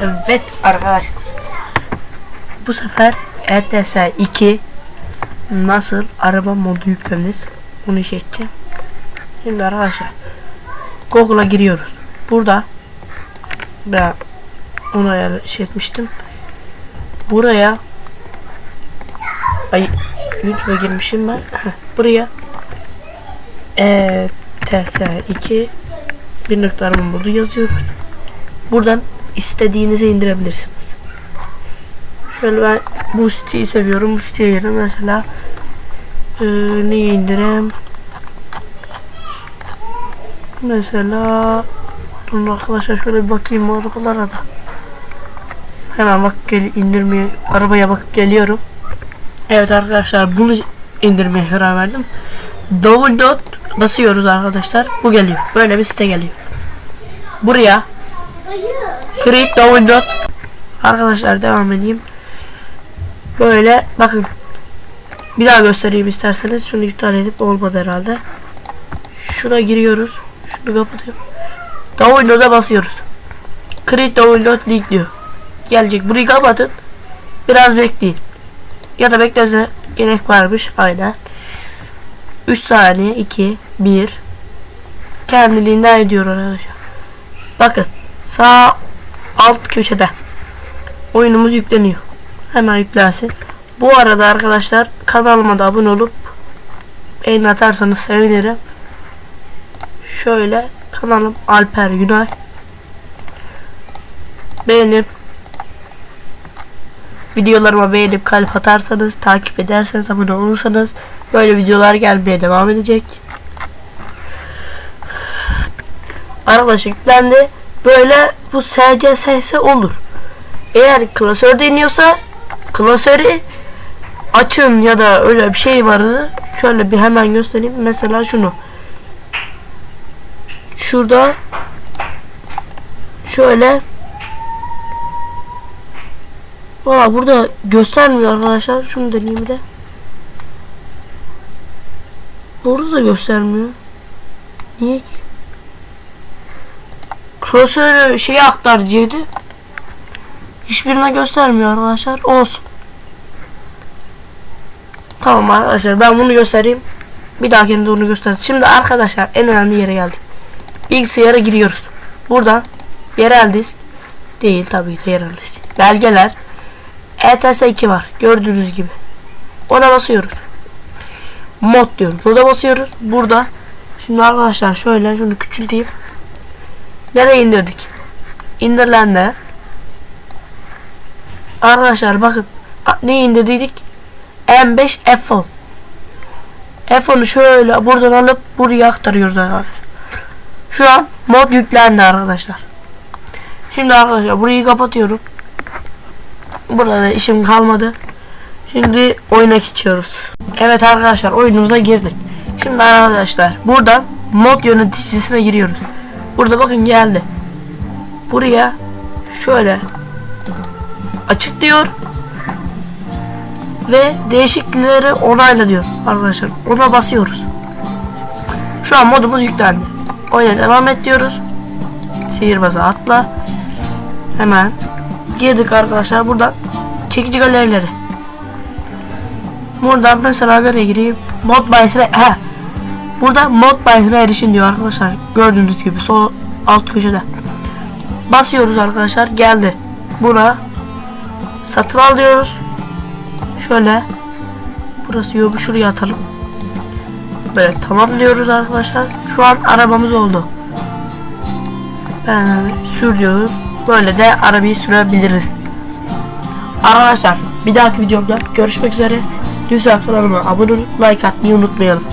Evet arkadaşlar. Bu sefer ETS 2 nasıl araba modu yüklenir bunu seçeceğim. Şimdi arkadaşlar Google'a giriyoruz. Burada ben onu şey etmiştim. Buraya ay YouTube'a girmişim ben. Buraya ETS 2 bir nokta arama modu yazıyoruz. Buradan istediğinizi indirebilirsiniz. Şöyle ben bu siteyi seviyorum. Bu siteye girdim mesela. Ee, neyi indireyim? Mesela Durun arkadaşlar şöyle bir bakayım arabalara da. Hemen bak gel indirmeye arabaya bakıp geliyorum. Evet arkadaşlar bunu indirmeye karar verdim. Download basıyoruz arkadaşlar. Bu geliyor. Böyle bir site geliyor. Buraya Create download Arkadaşlar devam edeyim. Böyle bakın. Bir daha göstereyim isterseniz. Şunu iptal edip olmadı herhalde. Şuna giriyoruz. Şunu kapatıyorum. Download'a basıyoruz. Create download link diyor. Gelecek. Burayı kapatın. Biraz bekleyin. Ya da beklese gerek varmış. Aynen. 3 saniye 2 1 kendiliğinden ediyor arkadaşlar. Bakın sağ alt köşede oyunumuz yükleniyor. Hemen yüklensin. Bu arada arkadaşlar kanalıma da abone olup beğen atarsanız sevinirim. Şöyle kanalım Alper Günay. Beğenip videolarıma beğenip kalp atarsanız, takip ederseniz, abone olursanız böyle videolar gelmeye devam edecek. Arkadaşlar yüklendi. Böyle bu SCSS olur. Eğer klasörde iniyorsa klasörü açın ya da öyle bir şey vardı. Şöyle bir hemen göstereyim. Mesela şunu. Şurada şöyle Valla burada göstermiyor arkadaşlar. Şunu deneyeyim bir de. Burada da göstermiyor. Niye ki? Klasörü şeyi aktarıcıydı. Hiçbirine göstermiyor arkadaşlar. Olsun. Tamam arkadaşlar ben bunu göstereyim. Bir dahakinde onu gösteririz. Şimdi arkadaşlar en önemli yere geldik. Bilgisayara giriyoruz. Buradan yerel disk değil tabii ki de yerel disk. Belgeler ETS 2 var. Gördüğünüz gibi. Ona basıyoruz. Mod diyoruz. Burada basıyoruz. Burada şimdi arkadaşlar şöyle şunu küçülteyim. Nereye indirdik? İndirilendi. Arkadaşlar bakın ne indirdik? M5 F10. F10'u şöyle buradan alıp buraya aktarıyoruz arkadaşlar. Şu an mod yüklendi arkadaşlar. Şimdi arkadaşlar burayı kapatıyorum. Burada da işim kalmadı. Şimdi oyuna geçiyoruz. Evet arkadaşlar oyunumuza girdik. Şimdi arkadaşlar buradan mod yöneticisine giriyoruz. Burada bakın geldi. Buraya şöyle açık diyor. Ve değişiklikleri onayla diyor arkadaşlar. Ona basıyoruz. Şu an modumuz yüklendi. Oyuna devam et diyoruz. Sihirbazı atla. Hemen girdik arkadaşlar buradan çekici galerileri. Buradan mesela nereye gireyim? Mod bayisine he. Burada mod bayisine erişin diyor arkadaşlar. Gördüğünüz gibi sol alt köşede. Basıyoruz arkadaşlar. Geldi. Buna satın al diyoruz. Şöyle burası yok. Şuraya atalım. Böyle tamam diyoruz arkadaşlar. Şu an arabamız oldu. Ben sür diyorum. Böyle de arabayı sürebiliriz. Arkadaşlar bir dahaki videomda görüşmek üzere. Lütfen kanalıma abone olup like atmayı unutmayalım.